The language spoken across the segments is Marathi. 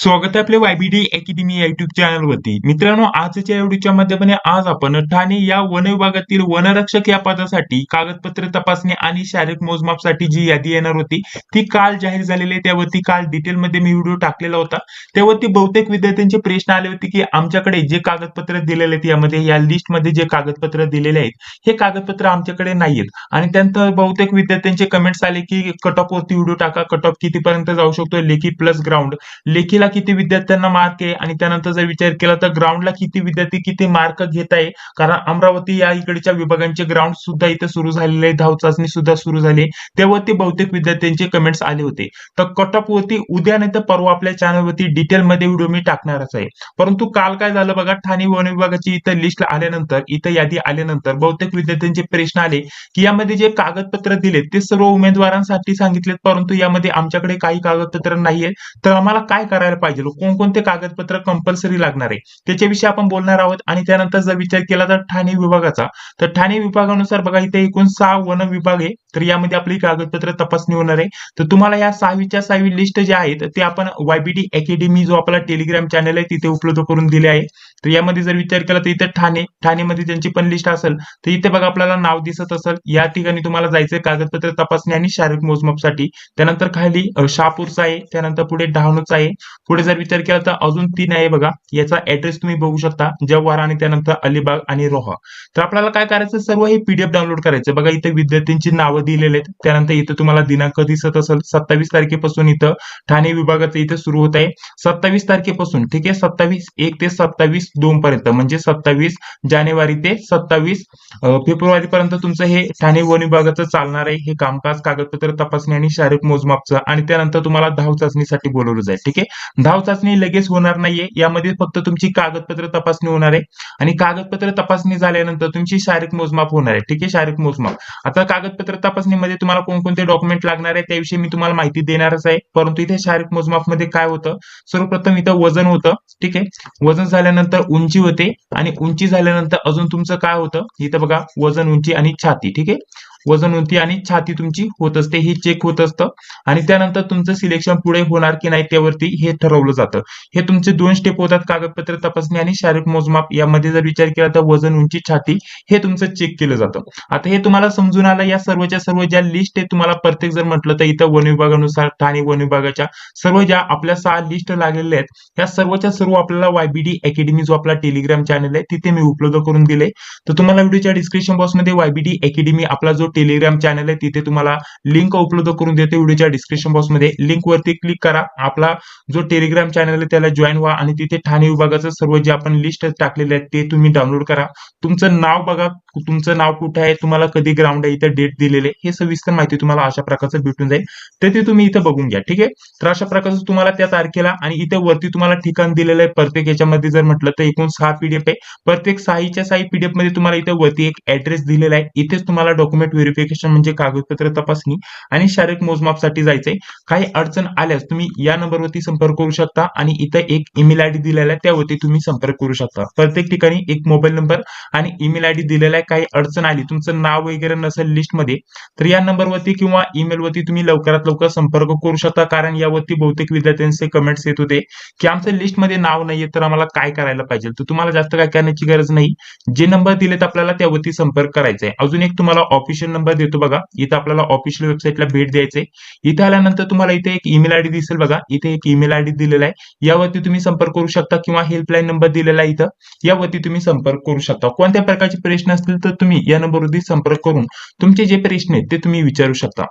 स्वागत आहे आपल्या वायबीडी अकॅडमी या युट्यूब चॅनलवरती मित्रांनो आजच्या एवढीच्या व्हिडिओच्या माध्यमाने आज आपण ठाणे या वन विभागातील वनरक्षक या पदासाठी कागदपत्र तपासणी आणि शारीरिक मोजमापसाठी जी यादी येणार होती ती काल जाहीर झालेली आहे. त्यावरती काल डिटेलमध्ये मी व्हिडिओ टाकलेला होता. त्यावरती बहुतेक विद्यार्थ्यांचे प्रश्न आले होते की आमच्याकडे जे कागदपत्र दिलेले आहेत यामध्ये या लिस्टमध्ये जे कागदपत्र दिलेले आहेत हे कागदपत्र आमच्याकडे नाहीयेत. आणि त्यानंतर बहुतेक विद्यार्थ्यांचे कमेंट्स आले की कट ऑफ वरती व्हिडिओ टाका. कट ऑफ कितीपर्यंत जाऊ शकतो? लेखी प्लस ग्राउंड लेखीला किती विद्यार्थ्यांना मार्क आहे? आणि त्यानंतर जर विचार केला तर ग्राउंडला किती विद्यार्थी किती मार्क घेत आहे? कारण अमरावती या इकडच्या विभागांचे ग्राउंड सुद्धा इथे सुरू झालेले आहे. धाव चाचणी सुद्धा सुरू झाली तेव्हा त्यावरती बहुतेक विद्यार्थ्यांचे कमेंट्स आले होते. तर कट ऑफ वरती उद्या नाही तर परवा आपल्या चॅनलवरती डिटेलमध्ये व्हिडिओ मी टाकणारच आहे. परंतु काल काय झालं बघा ठाणे वन विभागाची इथं लिस्ट आल्यानंतर इथं यादी आल्यानंतर बहुतेक विद्यार्थ्यांचे प्रश्न आले की यामध्ये जे कागदपत्र दिलेत ते सर्व उमेदवारांसाठी सांगितलेत परंतु यामध्ये आमच्याकडे काही कागदपत्र नाहीये. तर आम्हाला काय करायला पाहिजे. कोणकोणते कागदपत्र कंपल्सरी लागणार आहे? त्याच्याविषयी आपण बोलणार आहोत आणि त्यानंतर जर विचार केला तर ठाणे विभागाचा. तर ठाणे विभागानुसार बघा इथे एकूण सहा वन विभाग आहे. तर यामध्ये आपली कागदपत्र तपासणी होणार आहे. तर तुम्हाला या सहावीच्या सहावी लिस्ट जे आहेत ते आपण वायबीडी अकॅडमी जो आपला टेलिग्राम चॅनल आहे तिथे उपलब्ध करून दिले आहे. तर यामध्ये जर विचार केला तर इथे ठाणे ठाणेमध्ये ज्यांची पण लिस्ट असेल. तर इथे बघा आपल्याला नाव दिसत असेल. या ठिकाणी तुम्हाला जायचंय कागदपत्र तपासणी आणि शारीरिक मोजमापसाठी. त्यानंतर खाली शहापूरचा आहे. त्यानंतर पुढे डहाणूचा आहे. पुढे जर विचार केला तर अजून तीन आहे बघा. याचा ऍड्रेस तुम्ही बघू शकता. जव्हार आणि त्यानंतर अलिबाग आणि रोहा. तर आपल्याला काय करायचं? सर्व हे पीडीएफ डाउनलोड करायचं. बघा इथे विद्यार्थ्यांची नावं दिलेली आहेत. त्यानंतर इथं तुम्हाला दिनांक दिसत असेल. सत्तावीस तारखेपासून इथं ठाणे विभागाचं इथे सुरू होत आहे. सत्तावीस तारखेपासून ठीक आहे? सत्तावीस एक ते सत्तावीस दोन पर्यंत. म्हणजे सत्तावीस जानेवारी ते सत्तावीस फेब्रुवारी पर्यंत तुमचं हे ठाणे वन विभागाचं चालणार आहे. हे कामकाज कागदपत्र तपासणी आणि शारीरिक मोजमापचं. आणि त्यानंतर तुम्हाला धाव चाचणीसाठी बोलवलं जाईल. ठीक आहे? धाव चाचणी लगेच होणार नाहीये. यामध्ये फक्त तुमची कागदपत्र तपासणी होणार आहे. आणि कागदपत्र तपासणी झाल्यानंतर तुमची शारीरिक मोजमाप होणार आहे. ठीक आहे? शारीरिक मोजमाप. आता कागदपत्र तपासणीमध्ये तुम्हाला कोणकोणते डॉक्युमेंट लागणार आहे त्याविषयी मी तुम्हाला माहिती देणारच आहे. परंतु इथे शारीरिक मोजमापमध्ये काय होतं? सर्वप्रथम इथं वजन होतं. ठीक आहे? वजन झाल्यानंतर उंची होते. आणि उंची झाल्यानंतर अजून तुमचं काय होतं? इथं बघा वजन उंची आणि छाती. ठीक आहे? वजन उंची आणि छाती तुमची होत असते. हे चेक होत असतं. आणि त्यानंतर तुमचं सिलेक्शन पुढे होणार की नाही त्यावरती हे ठरवलं जातं. हे तुमचे दोन स्टेप होतात. कागदपत्र तपासणी आणि शारीरिक मोजमाप. यामध्ये जर विचार केला तर वजन उंची छाती हे तुमचं चेक केलं जातं. आता हे तुम्हाला समजून आलं या सर्वच्या सर्व ज्या लिस्ट आहे तुम्हाला प्रत्येक जर म्हटलं तर इथं वन विभागानुसार ठाणे वन विभागाच्या सर्व ज्या आपल्या सहा लिस्ट लागलेल्या आहेत या सर्वच्या सर्व आपल्याला वायबीडी अकॅडमी जो आपला टेलिग्राम चॅनल आहे तिथे मी उपलब्ध करून दिले तर तुम्हाला व्हिडिओच्या डिस्क्रिप्शन बॉक्समध्ये वायबीडी अकॅडमी आपला जो टेलिग्राम चॅनल आहे तिथे तुम्हाला लिंक उपलब्ध करून देते. व्हिडिओच्या डिस्क्रिप्शन बॉक्समध्ये लिंक वरती क्लिक करा. आपला जो टेलिग्राम चॅनल आहे त्याला जॉईन व्हा आणि तिथे ठाणे विभागाचं सर्व जे आपण लिस्ट टाकलेले आहेत ते तुम्ही डाउनलोड करा. तुमचं नाव बघा तुमचं नाव कुठे आहे तुम्हाला कधी ग्राउंड आहे इथं डेट दिलेले हे सविस्तर माहिती तुम्हाला अशा प्रकारचं भेटून जाईल. तर ते तुम्ही इथं बघून घ्या ठीक आहे? तर अशा प्रकारचं तुम्हाला त्या तारखेला आणि इथे वरती तुम्हाला ठिकाण दिलेलं आहे प्रत्येक याच्यामध्ये जर म्हटलं तर एकूण सहा पीडीएफ आहे. प्रत्येक सहाच्या सहा पीडीएफमध्ये तुम्हाला इथे वरती एक ऍड्रेस दिलेला आहे. इथेच तुम्हाला डॉक्युमेंट व्हेरिफिकेशन म्हणजे कागदपत्र तपासणी आणि शारीरिक मोजमापसाठी जायचंय. काही अडचण आल्यास तुम्ही या नंबरवरती संपर्क करू शकता आणि इथं एक ईमेल आयडी दिलेला आहे त्यावरती तुम्ही संपर्क करू शकता. प्रत्येक ठिकाणी एक मोबाईल नंबर आणि ईमेल आयडी दिलेला आहे. काही अडचण आली तुमचं नाव वगैरे नसेल लिस्टमध्ये तर या नंबरवरती किंवा ईमेलवरती तुम्ही लवकरात लवकर संपर्क करू शकता. कारण यावरती बहुतेक विद्यार्थ्यांचे कमेंट्स येत होते की आमचं लिस्टमध्ये नाव नाहीये तर आम्हाला काय करायला पाहिजे? तर तुम्हाला जास्त काय करण्याची गरज नाही. जे नंबर दिलेत आपल्याला त्यावरती संपर्क करायचा आहे अजून एक तुम्हाला ऑफिशियल नंबर देतो बघा. इथं आपल्याला ऑफिशियल वेबसाईटला भेट द्यायचे इथे आल्यानंतर तुम्हाला इथे एक ईमेल आयडी दिसेल बघा. इथे एक ईमेल आयडी दिलेला आहे. यावरती तुम्ही संपर्क करू शकता किंवा हेल्पलाईन नंबर दिलेला आहे इथं. यावरती तुम्ही संपर्क करू शकता. कोणत्या प्रकारचे प्रश्न असतील तर तुम्ही या नंबरवरती संपर्क करून तुमचे जे प्रश्न आहेत ते तुम्ही विचारू शकता.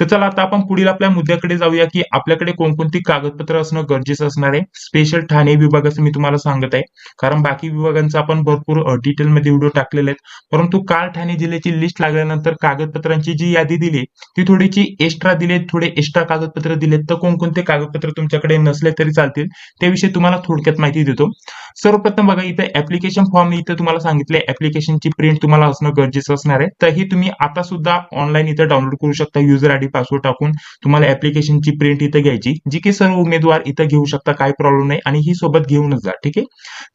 तर चला आता आपण पुढील आपल्या मुद्द्याकडे जाऊया की आपल्याकडे कोणकोणती कागदपत्र असणं गरजेचं असणार आहे. स्पेशल ठाणे विभागाचं मी तुम्हाला सांगत आहे. कारण बाकी विभागांचा आपण भरपूर डिटेलमध्ये व्हिडिओ टाकलेले आहेत. परंतु काल ठाणे जिल्ह्याची लिस्ट लागल्यानंतर कागदपत्रांची जी यादी दिली ती थोडीशी एक्स्ट्रा दिली थोडे एक्स्ट्रा कागदपत्र दिलेत. तर कोणकोणते कागदपत्र तुमच्याकडे नसले तरी चालतील त्याविषयी तुम्हाला थोडक्यात माहिती देतो. सर्वप्रथम बघा इथं ऍप्लिकेशन फॉर्म इथं तुम्हाला सांगितले ऍप्लिकेशनची प्रिंट तुम्हाला असणं गरजेचं असणार आहे. तर ही तुम्ही आता सुद्धा ऑनलाईन इथं डाउनलोड करू शकता युजर आयडी पासवर्ड टाकून तुम्हाला ऍप्लिकेशनची प्रिंट इथं घ्यायची. जी की सर्व उमेदवार इथं घेऊ शकता काही प्रॉब्लेम नाही आणि ही सोबत घेऊनच जा ठीक आहे?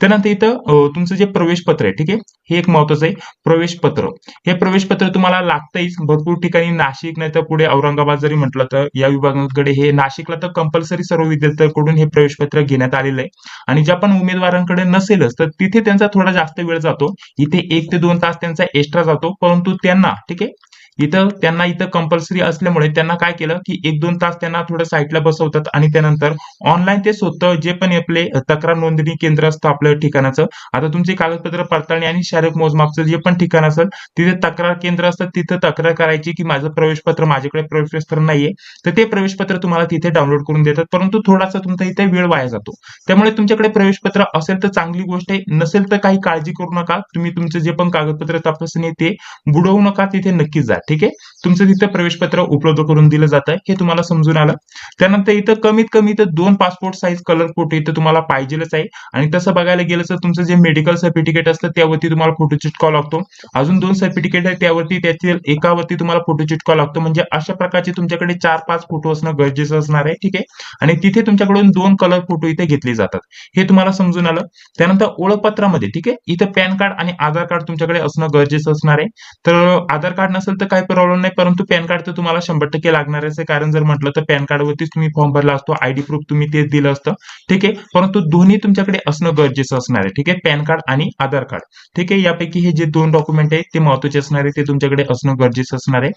त्यानंतर इथं तुमचं जे प्रवेश पत्र आहे ठीक आहे? हे एक महत्वाचं आहे प्रवेश पत्र हे प्रवेश पत्र तुम्हाला लागतंच भरपूर ठिकाणी नाशिक नाही तर पुढे औरंगाबाद जरी म्हटलं तर या विभागाकडे हे नाशिकला तर कंपल्सरी सर्व विद्यार्थ्यांकडून हे प्रवेशपत्र घेण्यात आलेलं आहे. आणि ज्या पण उमेदवारांकडे नसेलच तर तिथे त्यांचा थोडा जास्त वेळ जातो. इथे एक ते दोन तास त्यांचा एक्स्ट्रा जातो. परंतु त्यांना ठीक आहे इथं त्यांना इथं कंपल्सरी असल्यामुळे त्यांना काय केलं की एक दोन तास त्यांना थोडं साईटला बसवतात आणि त्यानंतर ऑनलाईन ते स्वतः जे पण आपले तक्रार नोंदणी केंद्र असतं आपल्या ठिकाणाचं. आता तुमचे कागदपत्र पडताळणी आणि शारीरिक मोजमापचं जे पण ठिकाण असेल तिथे तक्रार केंद्र असतं तिथं तक्रार करायची की माझं प्रवेशपत्र माझ्याकडे प्रवेशपत्र नाहीये. तर ते प्रवेशपत्र तुम्हाला तिथे डाउनलोड करून देतात परंतु थोडासा तुमचा इथे वेळ वाया जातो. त्यामुळे तुमच्याकडे प्रवेशपत्र असेल तर चांगली गोष्ट आहे नसेल तर काही काळजी करू नका. तुम्ही तुमचं जे पण कागदपत्र तपासणी ते बुडवू नका तिथे नक्कीच जा. ठीक आहे? तुमचं तिथं प्रवेशपत्र उपलब्ध करून दिलं जातं हे तुम्हाला समजून आलं. त्यानंतर इथं कमीत कमी इथं दोन पासपोर्ट साईज कलर फोटो इथं तुम्हाला पाहिजेलच आहे. आणि तसं बघायला गेलं तर तुमचं जे मेडिकल सर्टिफिकेट असतं त्यावरती तुम्हाला फोटो चिटकावा लागतो. अजून दोन सर्टिफिकेट आहे त्यावरती त्यातील एकावरती तुम्हाला फोटो चिटकावा लागतो. म्हणजे अशा प्रकारचे तुमच्याकडे चार पाच फोटो असणं गरजेचं असणार आहे ठीक आहे? आणि तिथे तुमच्याकडून दोन कलर फोटो इथे घेतले जातात. हे तुम्हाला समजून आलं. त्यानंतर ओळखपत्रामध्ये ठीक आहे? इथं पॅन कार्ड आणि आधार कार्ड तुमच्याकडे असणं गरजेचं असणार आहे. तर आधार कार्ड नसेल तर काही प्रॉब्लेम नाही परंतु पॅन कार्ड तर तुम्हाला शंभर टक्के लागणारच आहे. कारण जर म्हटलं तर पॅन कार्डवरतीच तुम्ही फॉर्म भरला असतो आयडी प्रूफ तुम्ही तेच दिलं असतं. ठीक आहे? परंतु दोन्ही तुमच्याकडे असणं गरजेचं असणार आहे. ठीक आहे? पॅन कार्ड आणि आधार कार्ड ठीक आहे? यापैकी हे जे दोन डॉक्युमेंट आहे ते महत्त्वाचे असणार आहे. ते तुमच्याकडे असणं गरजेचं असणार आहे.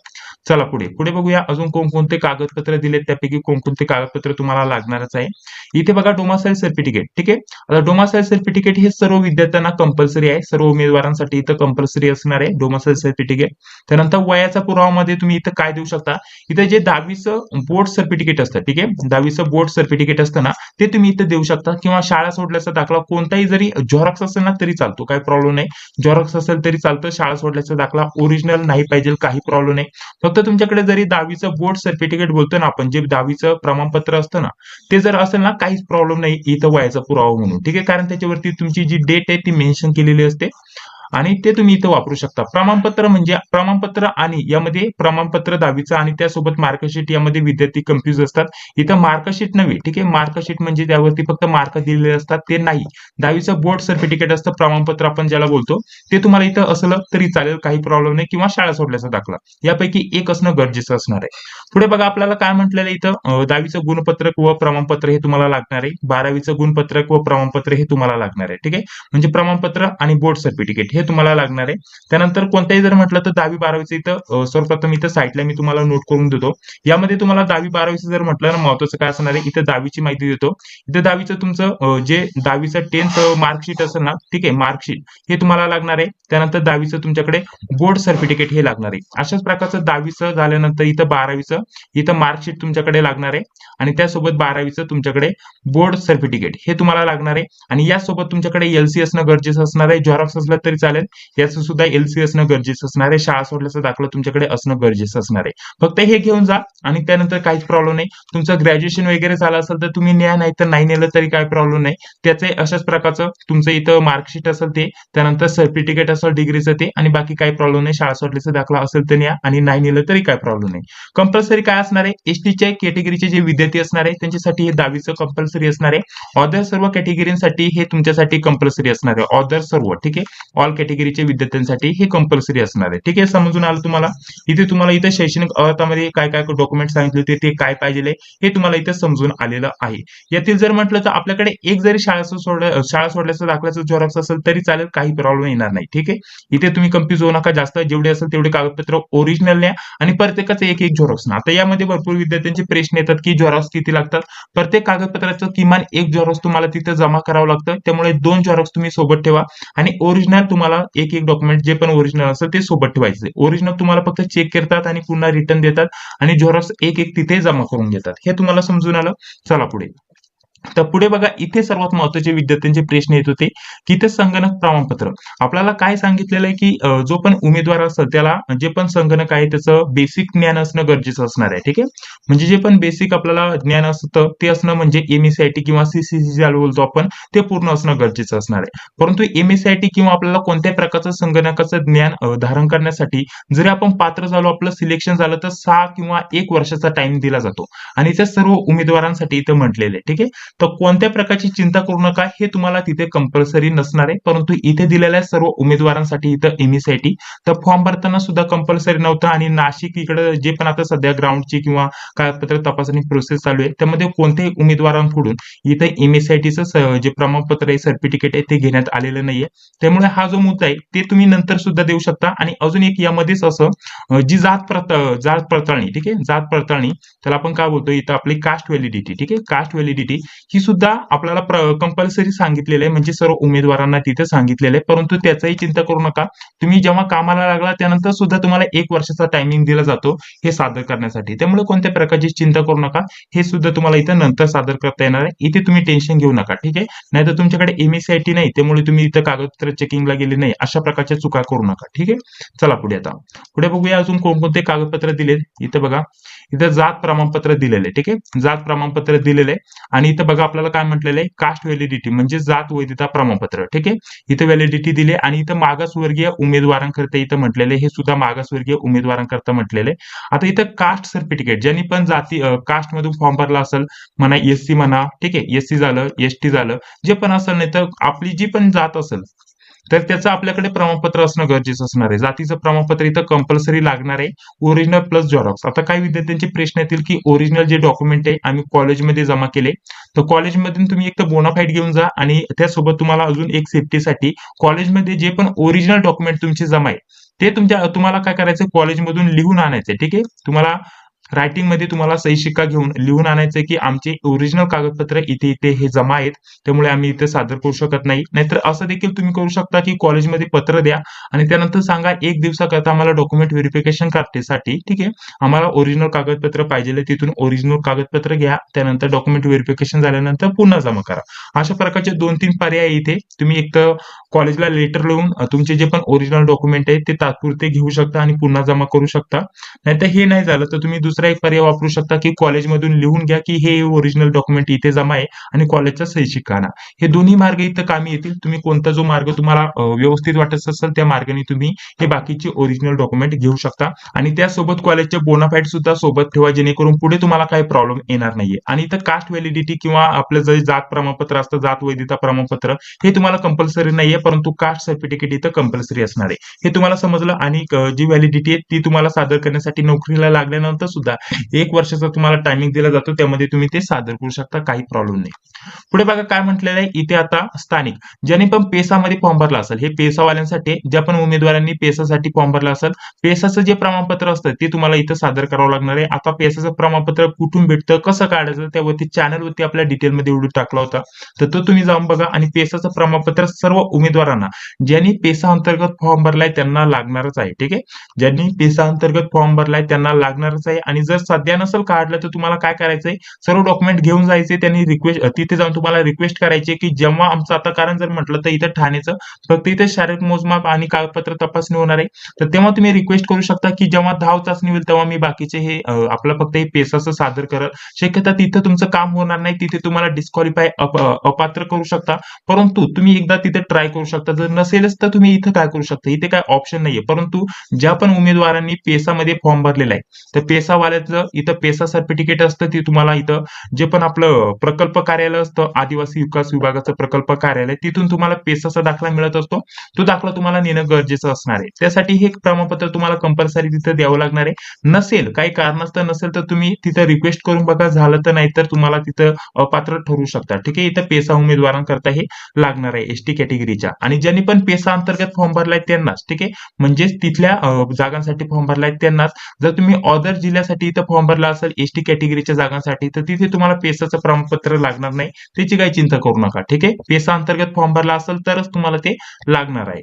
चला पुढे. पुढे बघूया अजून कोणकोणते कागदपत्र दिलेत. त्यापैकी कोणकोणते कागदपत्र तुम्हाला लागणारच आहे. इथे बघा डोमासाईल सर्टिफिकेट ठीक आहे? आता डोमासाईल सर्टिफिकेट हे सर्व विद्यार्थ्यांना कंपल्सरी आहे. सर्व उमेदवारांसाठी इथं कंपल्सरी असणार आहे. डोमासाईल सर्टिफिकेट त्यानंतर वयाचा पुरावामध्ये तुम्ही इथं काय देऊ शकता? इथं जे दहावीचं बोर्ड सर्टिफिकेट असतं ठीक आहे? दहावीचं बोर्ड सर्टिफिकेट असतं ना ते तुम्ही इथं देऊ शकता. किंवा शाळा सोडल्याचा दाखला कोणताही जरी झॉरॉक्स असेल ना तरी चालतो. काही प्रॉब्लेम नाही. झॉरॉक्स असेल तरी चालतं. शाळा सोडल्याचा दाखला ओरिजिनल नाही पाहिजे काही प्रॉब्लेम नाही. फक्त तुमच्याकडे जरी दहावीचं बोर्ड सर्टिफिकेट बोलतो ना आपण जे दहावीचं प्रमाणपत्र असतं ना ते जर असेल ना काहीच प्रॉब्लेम नाही इथं वयाचा पुरावा म्हणून. ठीक आहे? कारण त्याच्यावरती तुमची जी डेट आहे ती मेन्शन केलेली असते. आणि ते तुम्ही इथं वापरू शकता. प्रमाणपत्र म्हणजे प्रमाणपत्र आणि यामध्ये प्रमाणपत्र दहावीचं आणि त्यासोबत मार्कशीट यामध्ये विद्यार्थी कन्फ्युज असतात. इथं मार्कशीट नव्हे ठीक आहे? मार्कशीट म्हणजे त्यावरती फक्त मार्क दिलेले असतात ते नाही. दहावीचं बोर्ड सर्टिफिकेट असतं प्रमाणपत्र आपण ज्याला बोलतो ते तुम्हाला इथं असलं तरी चालेल काही प्रॉब्लेम नाही. किंवा शाळा सोडल्याचा दाखला. यापैकी एक असणं गरजेचं असणार आहे. पुढे बघा आपल्याला काय म्हटलेलं इथं? दहावीचं गुणपत्रक व प्रमाणपत्र हे तुम्हाला लागणार आहे. बारावीचं गुणपत्रक व प्रमाणपत्र हे तुम्हाला लागणार आहे ठीक आहे? म्हणजे प्रमाणपत्र आणि बोर्ड सर्टिफिकेट हे तुम्हाला लागणार आहे. त्यानंतर कोणत्याही जर म्हटलं तर दहावी बारावीचं इथं सर्वप्रथम इथं साईटला मी तुम्हाला नोट करून देतो. यामध्ये तुम्हाला दहावी बारावीचं जर म्हटलं ना महत्वाचं काय असणार आहे इथं दहावीची माहिती देतो. इथं दहावीचं तुमचं जे दहावीचं टेन्थ मार्कशीट असेल ना ठीक आहे मार्कशीट हे तुम्हाला लागणार आहे. त्यानंतर दहावीचं तुमच्याकडे बोर्ड सर्टिफिकेट हे लागणार आहे. अशाच प्रकारचं दहावीचं झाल्यानंतर इथं बारावीचं इथं मार्कशीट तुमच्याकडे लागणार आहे. आणि त्यासोबत बारावीचं तुमच्याकडे बोर्ड सर्टिफिकेट हे तुम्हाला लागणार आहे. आणि यासोबत तुमच्याकडे एलसी असणं गरजेचं असणार आहे. झॉरॉक्स असलं तरी चालेल. याचं सुद्धा एलसी असणं गरजेचं असणार आहे. शाळा सोडल्याचा दाखला तुमच्याकडे असणं गरजेचं असणार आहे. फक्त हे घेऊन जा आणि त्यानंतर काहीच प्रॉब्लेम नाही. तुमचं ग्रॅज्युएशन वगैरे झालं असेल तर तुम्ही न्या नाही तर नाही नेलं तरी काय प्रॉब्लेम नाही. त्याचे अशाच प्रकारचं तुमचं इथं मार्कशीट असेल ते त्यानंतर सर्टिफिकेट असेल डिग्रीचं ते आणि बाकी काही प्रॉब्लेम नाही. शाळा सोडल्याचा दाखला असेल तर न्या आणि नाही नेलं तरी काय प्रॉब्लेम नाही. कंपल्सरी काय असणार आहे? एसटीच्या कॅटेगरीचे जे विद्यार्थी असणार आहे त्यांच्यासाठी हे दहावीचं कंपल्सरी असणार आहे. ऑदर सर्व कॅटेगरीसाठी हे तुमच्यासाठी कंपल्सरी असणार आहे. ऑदर सर्व ठीक आहे? ऑल कॅटेगरीच्या विद्यार्थ्यांसाठी हे कंपल्सरी असणार आहे. ठीक आहे समजून आलं तुम्हाला? इथे तुम्हाला इथे शैक्षणिक अर्थामध्ये काय काय डॉक्युमेंट सांगितले होते ते काय पाहिजे हे तुम्हाला इथे समजून आलेलं आहे. यातील जर म्हटलं तर आपल्याकडे एक जरी शाळा सोड शाळा सोडल्याचं दाखल्याचं झेरॉक्स असेल तरी चालेल काही प्रॉब्लेम येणार नाही. ठीक आहे? इथे तुम्ही कन्फ्युज होऊ नका जास्त जेवढे असेल तेवढे कागदपत्र ओरिजिनल न्या आणि प्रत्येकाचं एक एक झेरॉक्स ना. आता यामध्ये भरपूर विद्यार्थ्यांचे प्रश्न येतात की झेरॉक्स किती लागतात. प्रत्येक कागदपत्राचं किमान एक झेरॉक्स तुम्हाला तिथे जमा करावं लागतं. त्यामुळे दोन झेरॉक्स तुम्ही सोबत ठेवा आणि ओरिजिनल तुम्हाला तुम्हाला एक एक डॉक्युमेंट जे पण ओरिजिनल असतं ते सोबत ठेवायचे ओरिजिनल तुम्हाला फक्त चेक करतात आणि पुन्हा रिटर्न देतात आणि झेरॉक्स एक एक तिथे जमा करून घेतात. हे तुम्हाला समजून आलं? चला पुढे. तर पुढे बघा इथे सर्वात महत्त्वाचे विद्यार्थ्यांचे प्रश्न येत होते की ते संगणक प्रमाणपत्र. आपल्याला काय सांगितलेलं आहे की जो पण उमेदवार असतो त्याला जे पण संगणक आहे त्याचं बेसिक ज्ञान असणं गरजेचं असणार आहे ठीक आहे? म्हणजे जे पण बेसिक आपल्याला ज्ञान असतं ते असणं म्हणजे एमएसआयटी किंवा सीसीसी ज्याला बोलतो आपण ते पूर्ण असणं गरजेचं असणार आहे. परंतु एमएसआयटी किंवा आपल्याला कोणत्याही प्रकारचं संगणकाचं ज्ञान धारण करण्यासाठी जरी आपण पात्र झालो आपलं सिलेक्शन झालं तर सहा किंवा एक वर्षाचा टाइम दिला जातो. आणि त्या सर्व उमेदवारांसाठी इथं म्हटलेलं आहे ठीक आहे? तर कोणत्या प्रकारची चिंता करू नका हे तुम्हाला तिथे कंपल्सरी नसणार आहे. परंतु इथे दिलेल्या सर्व उमेदवारांसाठी इथं एमईसाठी तर फॉर्म भरताना सुद्धा कंपल्सरी नव्हतं आणि नाशिक इकडे जे पण आता सध्या ग्राउंडची किंवा कागदपत्र तपासणी प्रोसेस चालू आहे त्यामध्ये कोणत्याही उमेदवारांकडून इथं एमएसआयटीचं जे प्रमाणपत्र आहे सर्टिफिकेट आहे ते घेण्यात आलेलं नाहीये. त्यामुळे हा जो मुद्दा आहे ते तुम्ही नंतर सुद्धा देऊ शकता. आणि अजून एक यामध्येच असं जी जात प्रत जात पडताळणी ठीक आहे? जात पडताळणी त्याला आपण काय बोलतो? इथं आपली कास्ट व्हॅलिडिटी ठीक आहे? कास्ट व्हॅलिडिटी ही सुद्धा आपल्याला कंपल्सरी सांगितलेलं आहे. म्हणजे सर्व उमेदवारांना तिथे सांगितलेलं आहे. परंतु त्याचाही चिंता करू नका. तुम्ही जेव्हा कामाला लागला त्यानंतर सुद्धा तुम्हाला एक वर्षाचा टायमिंग दिला जातो हे सादर करण्यासाठी. त्यामुळे कोणत्या प्रकारची चिंता करू नका. हे सुद्धा तुम्हाला इथं नंतर सादर करता येणार आहे. इथे तुम्ही टेन्शन घेऊ नका. ठीक आहे? नाहीतर तुमच्याकडे एमएसआयटी नाही. त्यामुळे तुम्ही इथं कागदपत्र चेकिंगला गेले नाही. अशा प्रकारच्या चुका करू नका. ठीक आहे? चला पुढे आता. पुढे बघूया अजून कोणकोणते कागदपत्र दिले इथं बघा. इथं जात प्रमाणपत्र दिलेले आहे, ठीक आहे? जात प्रमाणपत्र दिलेले आहे. आणि इथं बघा आपल्याला काय म्हटलेलं आहे? कास्ट व्हॅलिडिटी म्हणजे जात वैधता प्रमाणपत्र. ठीक आहे? इथं व्हॅलिडिटी दिली आणि इथं मागासवर्गीय उमेदवारांकरता इथं म्हटलेले हे सुद्धा मागासवर्गीय उमेदवारांकरता म्हटलेले आता इथं कास्ट सर्टिफिकेट ज्यांनी पण जाती कास्ट मधून फॉर्म भरला असेल म्हणा एससी म्हणा ठीक आहे? एससी झालं एसटी झालं जे पण असेल नाही तर आपली जी पण जात असेल तर त्याचं आपल्याकडे प्रमाणपत्र असणं गरजेचं असणार आहे. जातीचं प्रमाणपत्र इथं कंपल्सरी लागणार आहे. ओरिजिनल प्लस झेरॉक्स आता काही विद्यार्थ्यांचे प्रश्न येतील की ओरिजिनल जे डॉक्युमेंट आहे आम्ही कॉलेजमध्ये जमा केले. तर कॉलेजमधून तुम्ही एक तर बोनाफाईट घेऊन जा आणि त्यासोबत तुम्हाला अजून एक सेफ्टीसाठी कॉलेजमध्ये जे पण ओरिजिनल डॉक्युमेंट तुमचे जमा आहे ते तुमच्या तुम्हाला काय करायचं कॉलेजमधून लिहून आणायचं ठीक आहे? तुम्हाला रायटिंगमध्ये तुम्हाला सही शिक्का घेऊन लिहून आणायचं की आमचे ओरिजिनल कागदपत्र इथे इथे हे जमा आहेत. त्यामुळे आम्ही इथे सादर करू शकत नाही. नाहीतर असं देखील तुम्ही करू शकता की कॉलेजमध्ये पत्र द्या आणि त्यानंतर सांगा एक दिवसाकरता आम्हाला डॉक्युमेंट व्हेरिफिकेशन करतेसाठी ठीक आहे? आम्हाला ओरिजिनल कागदपत्र पाहिजे तिथून ओरिजिनल कागदपत्र घ्या. त्यानंतर डॉक्युमेंट व्हेरिफिकेशन झाल्यानंतर पुन्हा जमा करा. अशा प्रकारचे दोन तीन पर्याय इथे. तुम्ही एक तर कॉलेजला लेटर लिहून तुमचे जे पण ओरिजिनल डॉक्युमेंट आहेत ते तात्पुरते घेऊ शकता आणि पुन्हा जमा करू शकता. नाहीतर हे नाही झालं तर तुम्ही दुसरं एक पर्याय वापरू शकता की कॉलेजमधून लिहून घ्या की हे ओरिजिनल डॉक्युमेंट इथे जमा आहे आणि कॉलेजचा शैक्षिक आणा हे दोन्ही मार्ग इथं कामी येतील. तुम्ही कोणता जो मार्ग तुम्हाला व्यवस्थित वाटत असेल त्या मार्गाने तुम्ही हे बाकीचे ओरिजिनल डॉक्युमेंट घेऊ शकता. आणि त्यासोबत कॉलेजचे बोनाफाईट सुद्धा सोबत ठेवा जेणेकरून पुढे तुम्हाला काही प्रॉब्लेम येणार नाहीये. आणि इथं कास्ट व्हॅलिडिटी किंवा आपलं जे जात प्रमाणपत्र असतं जात वैधता प्रमाणपत्र हे तुम्हाला कंपल्सरी नाहीये परंतु कास्ट सर्टिफिकेट इथं कंपल्सरी असणार आहे. हे तुम्हाला समजलं आणि जी व्हॅलिडिटी आहे ती तुम्हाला सादर करण्यासाठी नोकरीला लागल्यानंतर सुद्धा एक वर्षाचा तुम्हाला टायमिंग दिला जातो त्यामध्ये तुम्ही ते सादर करू शकता काही प्रॉब्लेम नाही. पुढे बघा काय म्हटलेलं आहे इथे आता स्थानिक. ज्यांनी पण पेसामध्ये फॉर्म भरला असेल हे पेसावाल्यांसाठी ज्या पण उमेदवारांनी पेसासाठी फॉर्म भरला असेल पेसाचं जे प्रमाणपत्र असतं ते तुम्हाला इथं सादर करावं लागणार आहे. आता पेसाचं प्रमाणपत्र कुठून भेटतं कसं काढायचं त्यावरती चॅनलवरती आपल्या डिटेलमध्ये व्हिडिओ टाकला होता. तर तो तुम्ही जाऊन बघा आणि पेसाचं प्रमाणपत्र सर्व उमेदवारांना ज्यांनी पेसा अंतर्गत फॉर्म भरलाय त्यांना लागणारच आहे. ठीक आहे? ज्यांनी पेसा अंतर्गत फॉर्म भरलाय त्यांना लागणारच आहे आणि जर सध्या नसेल काढलं तर तुम्हाला काय करायचंय? सर्व डॉक्युमेंट घेऊन जायचे त्यांनी रिक्वेस्ट तिथे जाऊन तुम्हाला रिक्वेस्ट करायची की जेव्हा आमचं आता कारण जर म्हटलं तर इथं ठाण्याचं फक्त इथे शारीरिक मोजमाप आणि कागदपत्र तपासणी होणार आहे. तर तेव्हा तुम्ही रिक्वेस्ट करू शकता की जेव्हा धाव चाचणी होईल तेव्हा मी बाकीचे हे आपलं फक्त हे पेसाचं सादर करत शक्यता तिथं तुमचं काम होणार नाही. तिथे तुम्हाला डिस्क्वालिफाय अपात्र करू शकता. परंतु तुम्ही एकदा तिथे ट्राय करू शकता. जर नसेलच तर तुम्ही इथं काय करू शकता? इथे काय ऑप्शन नाहीये. परंतु ज्या पण उमेदवारांनी पेसामध्ये फॉर्म भरलेला आहे तर पेसा वाल्याचं इथं पेसा सर्टिफिकेट असतं ते तुम्हाला इथं जे पण आपलं प्रकल्प कार्यालय असतं आदिवासी विकास विभागाचं प्रकल्प कार्यालय तिथून तुम्हाला पेसाचा दाखला मिळत असतो. तो दाखला तुम्हाला नेणं गरजेचं असणार आहे. त्यासाठी हे प्रमाणपत्र तुम्हाला कंपल्सरी तिथं द्यावं लागणार आहे. नसेल काही कारणास्तव नसेल तर तुम्ही तिथं रिक्वेस्ट करून बघा झालं तर नाही तर तुम्हाला तिथं अपात्र ठरू शकता ठीक आहे इथं पेसा उमेदवारांकरता हे लागणार आहे एसटी कॅटेगरीच्या आणि ज्यांनी पण पेसा अंतर्गत फॉर्म भरलाय त्यांनाच. ठीक आहे म्हणजेच तिथल्या जागांसाठी फॉर्म भरलाय त्यांनाच. जर तुम्ही ऑदर जिल्ह्यासाठी इथं फॉर्म भरला असेल एसटी कॅटेगरीच्या जागांसाठी तर तिथे तुम्हाला पेसाचं प्रमाणपत्र लागणार नाही. त्याची काही चिंता करू नका ठीक आहे? पेसा अंतर्गत फॉर्म भरला असेल तरच तुम्हाला ते लागणार आहे.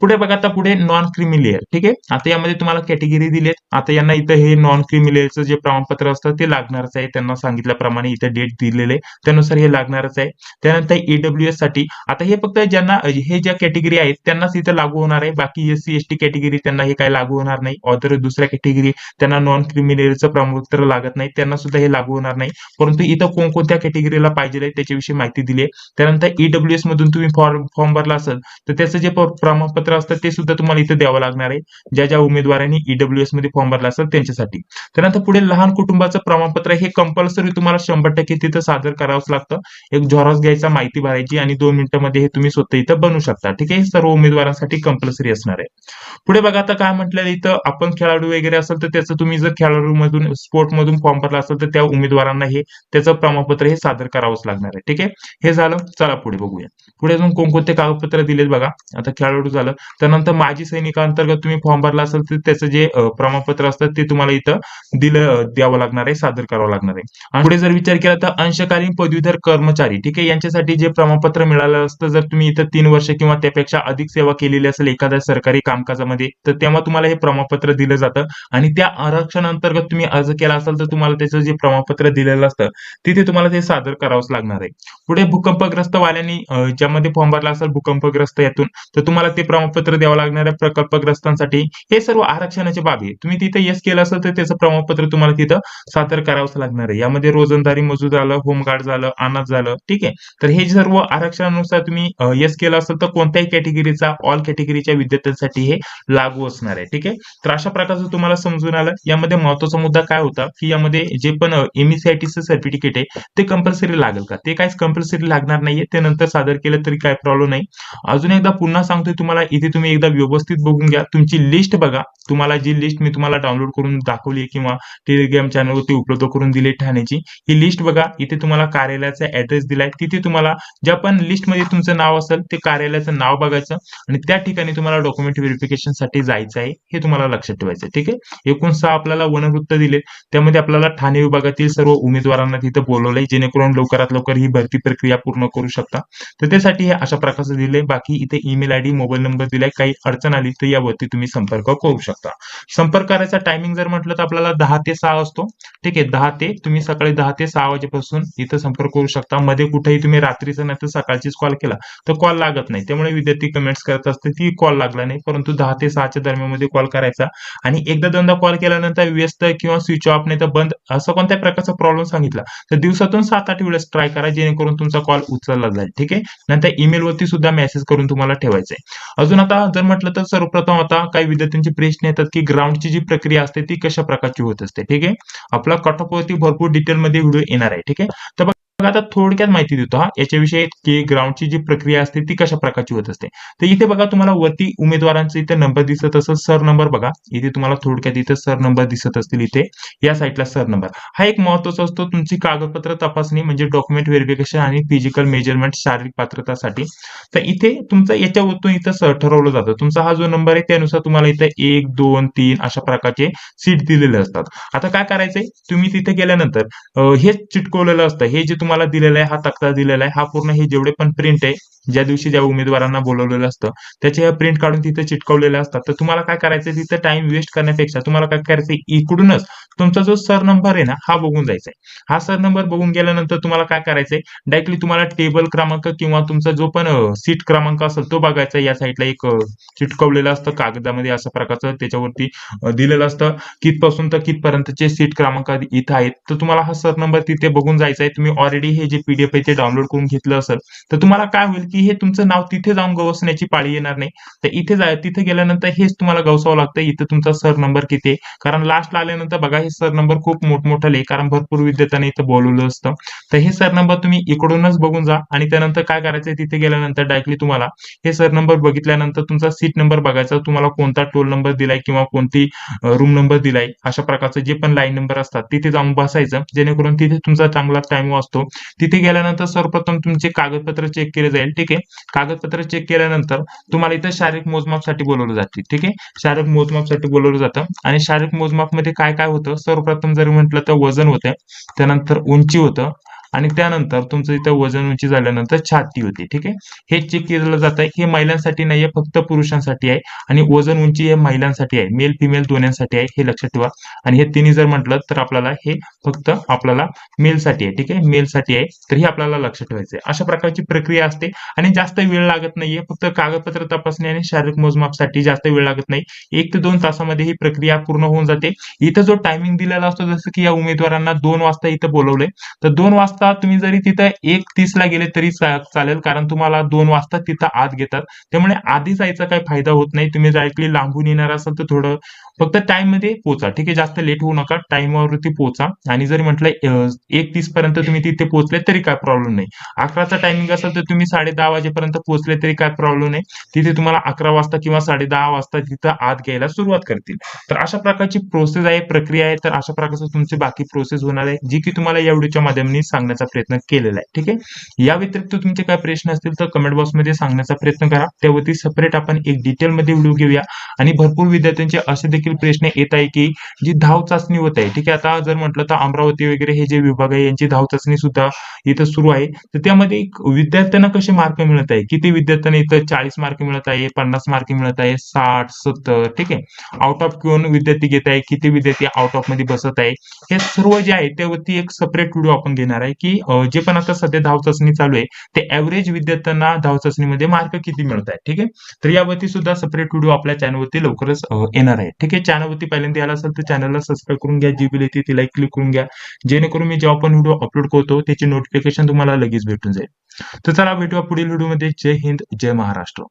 पुढे बघा आता पुढे नॉन क्रिमिलियर ठीक आहे? आता यामध्ये तुम्हाला कॅटेगरी दिलेत. आता यांना इथं हे नॉन क्रिमिलियरचं जे प्रमाणपत्र असतं ते लागणारच आहे. त्यांना सांगितल्याप्रमाणे इथं डेट दिलेले. त्यानुसार हे लागणारच आहे. त्यानंतर ईडब्ल्यू एससाठी आता हे फक्त ज्यांना हे ज्या कॅटेगरी आहेत त्यांनाच इथं लागू होणार आहे. बाकी S C S T category त्यांना हे काय लागू होणार नाही. ऑदर दुसऱ्या कॅटेगरी त्यांना नॉन केलेलं प्रमाणपत्र लागत नाही. त्यांना सुद्धा हे लागू होणार नाही. परंतु इथं कोणकोणत्या कॅटेगरीला पाहिजे त्याच्याविषयी माहिती दिली आहे. त्यानंतर ईडब्ल्यूएस मधून तुम्ही फॉर्म फॉर्म भरला असेल तर त्याचं जे प्रमाणपत्र प्रमाणपत्र असतं ते सुद्धा तुम्हाला इथं द्यावं लागणार आहे. ज्या ज्या उमेदवारांनी ईडब्ल्यूएसमध्ये फॉर्म भरला असेल त्यांच्यासाठी. त्यानंतर पुढे लहान कुटुंबाचं प्रमाणपत्र हे कंपल्सरी तुम्हाला शंभर टक्के तिथं सादर करावंच लागतं. एक झॉरस घ्यायचा माहिती भरायची आणि दोन मिनिटांमध्ये हे तुम्ही स्वतः इथं बनवू शकता. ठीक आहे? सर्व उमेदवारांसाठी कंपल्सरी असणार आहे. पुढे बघा आता काय म्हटलं इथं. आपण खेळाडू वगैरे असेल तर त्याचं तुम्ही जर खेळाडू मधून स्पोर्ट मधून फॉर्म भरला असेल तर त्या उमेदवारांना हे त्याचं प्रमाणपत्र हे सादर करावंच लागणार आहे. ठीक आहे? हे झालं. चला पुढे बघूया. पुढे अजून कोणकोणते कागदपत्र दिलेत बघा. आता खेळाडू झालं. त्यानंतर माजी सैनिकांतर्गत तुम्ही फॉर्म भरला असेल तर त्याचं जे प्रमाणपत्र असतं ते तुम्हाला इथं दिलं द्यावं लागणार आहे सादर करावं लागणार आहे. आणि पुढे जर विचार केला तर अंशकालीन पदवीधर कर्मचारी ठीक आहे यांच्यासाठी जे प्रमाणपत्र मिळालं असतं जर तुम्ही इथं तीन वर्ष किंवा त्यापेक्षा अधिक सेवा केलेली असेल एखाद्या सरकारी कामकाजामध्ये तर तेव्हा तुम्हाला हे प्रमाणपत्र दिलं जातं. आणि त्या आरक्षण अंतर्गत तुम्ही अर्ज केला असेल तर तुम्हाला त्याचं जे प्रमाणपत्र दिलेलं असतं तिथे तुम्हाला ते सादर करावंच लागणार आहे. पुढे भूकंपग्रस्त वाल्यांनी ज्यामध्ये फॉर्म भरला असेल भूकंपग्रस्त यातून तर तुम्हाला ते प्रमाण प्रमाणपत्र द्यावं लागणार आहे प्रकल्पग्रस्तांसाठी हे सर्व आरक्षणाची बाबी आहे तुम्ही तिथे येस केलं असेल तर त्याचं प्रमाणपत्र तुम्हाला तिथं सादर करावंच लागणार आहे. यामध्ये रोजंदारी मजूर झालं होमगार्ड झालं अनाथ झालं ठीक आहे? तर हे सर्व आरक्षणानुसार तुम्ही येस केलं असेल तर कोणत्याही कॅटेगरीचा ऑल कॅटेगरीच्या विद्यार्थ्यांसाठी हे लागू असणार आहे ठीक आहे? तर अशा प्रकारचं तुम्हाला समजून आलं. यामध्ये महत्त्वाचा मुद्दा काय होता की यामध्ये जे पण एमईसीआयटीचं सर्टिफिकेट आहे ते कंपल्सरी लागेल का? ते काहीच कंपल्सरी लागणार नाहीये. ते नंतर सादर केलं तरी काय प्रॉब्लेम नाही. अजून एकदा पुन्हा सांगतोय तुम्हाला इथे तुम्ही एकदा व्यवस्थित बघून घ्या. तुमची लिस्ट बघा. तुम्हाला जी लिस्ट मी तुम्हाला डाउनलोड करून दाखवली किंवा टेलिग्राम चॅनलवरती उपलब्ध करून दिली ठाण्याची ही लिस्ट बघा. इथे तुम्हाला कार्यालयाचा ऍड्रेस दिलाय. तिथे तुम्हाला ज्या पण लिस्टमध्ये तुमचं नाव असेल ते कार्यालयाचं नाव बघायचं आणि त्या ठिकाणी तुम्हाला डॉक्युमेंट व्हेरिफिकेशनसाठी जायचं आहे हे तुम्हाला लक्षात ठेवायचं ठीक आहे? एकूण सहा आपल्याला वनवृत्त दिले त्यामध्ये आपल्याला ठाणे विभागातील सर्व उमेदवारांना तिथे बोलवलंय जेणेकरून लवकरात लवकर ही भरती प्रक्रिया पूर्ण करू शकता. तर त्यासाठी हे अशा प्रकारचं दिलंय बाकी इथे ईमेल आयडी मोबाईल नंबर दिलाय काही अडचण आली तर यावरती तुम्ही संपर्क करू शकता. संपर्क करायचा टायमिंग जर म्हटलं तर आपल्याला दहा ते सहा असतो. ठीक आहे दहा ते तुम्ही सकाळी दहा ते सहा वाजेपासून इथं संपर्क करू शकता. मध्ये कुठेही तुम्ही रात्रीचा नाही तर सकाळचीच कॉल केला तर कॉल लागत नाही. त्यामुळे विद्यार्थी कमेंट्स करत असते ती कॉल लागला नाही. परंतु दहा ते सहाच्या दरम्यान कॉल करायचा. आणि एकदा दोनदा कॉल केल्यानंतर व्यस्त किंवा स्विच ऑफ नाही तर बंद असं कोणत्या प्रकारचा प्रॉब्लेम सांगितला तर दिवसातून सात आठ वेळेस ट्राय करा जेणेकरून तुमचा कॉल उचलला जाईल. ठीक आहे? नंतर ईमेल वरती सुद्धा मेसेज करून तुम्हाला ठेवायचा आहे. अजून आता जर म्हटलं तर सर्वप्रथम आता काही विद्यार्थ्यांचे प्रश्न येतात की ग्राउंडची जी प्रक्रिया असते ती कशा प्रकारची होत असते ठीक आहे? आपला कटऑफ वरती भरपूर डिटेलमध्ये व्हिडिओ येणार आहे ठीक आहे? तर बघा आता थोडक्यात माहिती देतो हा. याच्याविषयी की ग्राउंडची जी प्रक्रिया असते ती कशा प्रकारची होत असते. तर इथे बघा तुम्हाला वरती उमेदवारांचे इथे नंबर दिसत असेल सर नंबर बघा. इथे तुम्हाला थोडक्यात इथे सर नंबर दिसत असतील इथे. या साईडला सर नंबर हा एक महत्त्वाचा असतो तुमची कागदपत्र तपासणी म्हणजे डॉक्युमेंट व्हेरिफिकेशन आणि फिजिकल मेजरमेंट शारीरिक पात्रतासाठी. तर इथे तुमचा याच्यावरतून इथं सर ठरवलं जातं. तुमचा हा जो नंबर आहे त्यानुसार तुम्हाला इथे एक दोन तीन अशा प्रकारचे सीट दिलेले असतात. आता काय करायचंय? तुम्ही तिथे गेल्यानंतर हेच हे चिटकवलेलं असतं. हे जे तुम्हाला दिलेला आहे हा तक्ता दिलेला आहे. हा पूर्ण हे जेवढे पण प्रिंट आहे ज्या दिवशी ज्या उमेदवारांना बोलवलेलं असतं त्याचे ह्या प्रिंट काढून तिथे चिटकवलेले असतात. तर तुम्हाला काय करायचंय? तिथे टाइम वेस्ट करण्यापेक्षा तुम्हाला काय करायचं इकडूनच तुमचा जो सर नंबर आहे ना हा बघून जायचा आहे हा सर नंबर बघून गेल्यानंतर तुम्हाला काय करायचंय? डायरेक्टली तुम्हाला टेबल क्रमांक किंवा तुमचा जो पण सीट क्रमांक असेल तो बघायचा या साईडला एक चिटकवलेलं असतं. कागदामध्ये अशा प्रकारचं त्याच्यावरती दिलेलं असतं. कितपासून तर कितपर्यंतचे सीट क्रमांक इथं आहेत. तर तुम्हाला हा सर नंबर तिथे बघून जायचा आहे. तुम्ही ऑलरेडी हे जे पीडीएफ आहे ते डाउनलोड करून घेतलं असेल तर तुम्हाला काय होईल की हे तुमचं नाव तिथे जाऊन गवसण्याची पाळी येणार नाही. तर इथे जाय तिथे गेल्यानंतर हेच तुम्हाला गवसावं लागतं. इथे तुमचा सर नंबर किती आहे? कारण लास्टला आल्यानंतर बघा हे सर नंबर खूप मोठमोठाले आहे कारण भरपूर विद्यार्थ्यांनी इथं बोलवलं असतं. तर हे सर नंबर तुम्ही इकडूनच बघून जा आणि त्यानंतर काय करायचंय तिथे गेल्यानंतर डायरेक्टली तुम्हाला हे सर नंबर बघितल्यानंतर तुमचा सीट नंबर बघायचा. तुम्हाला कोणता टोल नंबर दिलाय किंवा कोणती रूम नंबर दिलाय अशा प्रकारचे जे पण लाईन नंबर असतात तिथे जाऊन बसायचं. जेणेकरून तिथे तुमचा चांगला टाइम वाचतो. तिथे गेल्यानंतर सर्वप्रथम तुमचे कागदपत्र चेक केले जाईल ठीक आहे? कागदपत्र चेक केल्यानंतर तुम्हाला इथं शारीरिक मोजमापसाठी बोलवलं जाते ठीक आहे? शारीरिक मोजमापसाठी बोलवलं जातं. आणि शारीरिक मोजमापमध्ये काय काय होतं? सर्वप्रथम जर म्हटलं तर वजन होतं त्यानंतर उंची होतं आणि त्यानंतर तुमचं इथं वजन उंची झाल्यानंतर छाती होते ठीक आहे? हे चेक केलं जात आहे हे महिलांसाठी नाहीये फक्त पुरुषांसाठी आहे. आणि वजन उंची हे महिलांसाठी आहे मेल फिमेल दोन्हीसाठी आहे हे लक्षात ठेवा. आणि हे तिन्ही जर म्हटलं तर आपल्याला हे फक्त आपल्याला मेलसाठी आहे ठीक आहे? मेलसाठी आहे तर हे आपल्याला लक्षात ठेवायचं आहे अशा प्रकारची प्रक्रिया असते आणि जास्त वेळ लागत नाहीये फक्त कागदपत्र तपासणी आणि शारीरिक मोजमापसाठी जास्त वेळ लागत नाही. एक ते दोन तासामध्ये ही प्रक्रिया पूर्ण होऊन जाते. इथं जो टायमिंग दिलेला असतो जसं की या उमेदवारांना दोन वाजता इथं बोलवलंय तर दोन वाजता तुम्ही जरी तिथं एक तीस ला गेले तरी चालेल कारण तुम्हाला दोन वाजता तिथं आत घेतात. त्यामुळे आधी जायचा काही फायदा होत नाही. तुम्ही डायरेक्टली लांबून येणार असाल तर थोडं फक्त टाइममध्ये पोचा. ठीक आहे जास्त लेट होऊ नका. टाइमवरती पोचा. आणि जरी म्हटलं एक तीस पर्यंत तुम्ही तिथे पोहोचले तरी काय प्रॉब्लेम नाही. अकराचा टायमिंग असेल तर तुम्ही साडे दहा वाजेपर्यंत पोहोचले तरी काय प्रॉब्लेम नाही. तिथे तुम्हाला अकरा वाजता किंवा साडे दहा वाजता तिथं आत घ्यायला सुरुवात करतील. तर अशा प्रकारची प्रोसेस आहे प्रक्रिया आहे. तर अशा प्रकारचं तुमची बाकी प्रोसेस होणार आहे जी की तुम्हाला या व्हिडिओच्या माध्यमाने करण्याचा प्रयत्न केलेला आहे. ठीक आहे? या व्यतिरिक्त तुमचे काय प्रश्न असतील तर कमेंट बॉक्समध्ये सांगण्याचा प्रयत्न करा. त्यावरती सेपरेट आपण एक डिटेलमध्ये व्हिडिओ घेऊया. आणि भरपूर विद्यार्थ्यांचे असे देखील प्रश्न येत आहे की जी धाव चाचणी होत आहे ठीक आहे? आता जर म्हटलं तर अमरावती वगैरे हे जे विभाग आहे यांची धाव चाचणी सुद्धा इथं सुरू आहे. तर त्यामध्ये विद्यार्थ्यांना कसे मार्क मिळत आहे? किती विद्यार्थ्यांना इथं चाळीस मार्क मिळत आहे पन्नास मार्क मिळत आहे साठ सत्तर ठीक आहे? आउट ऑफ कोण विद्यार्थी घेत आहे किती विद्यार्थी आउट ऑफमध्ये बसत आहे? हे सर्व जे आहे त्यावरती एक सेपरेट व्हिडिओ आपण घेणार आहे की जे पण आता सध्या धाव चाचणी चालू आहे ते ऍव्हरेज विद्यार्थ्यांना धाव चाचणीमध्ये मार्क किती मिळत आहे ठीक आहे? तर यावरती सुद्धा सेपरेट व्हिडिओ आपल्या चॅनलवरती लवकरच येणार आहे ठीक आहे? चॅनलवरती पहिल्यांदा याला असेल तर चॅनलला सबस्क्राईब करून घ्या जी बिल येते ती लाईक क्लिक करून घ्या. जेणेकरून मी जेव्हा पण व्हिडिओ अपलोड करतो त्याची नोटिफिकेशन तुम्हाला लगेच भेटून जाईल. तर चला भेटूया पुढील व्हिडिओमध्ये जय हिंद जय महाराष्ट्र.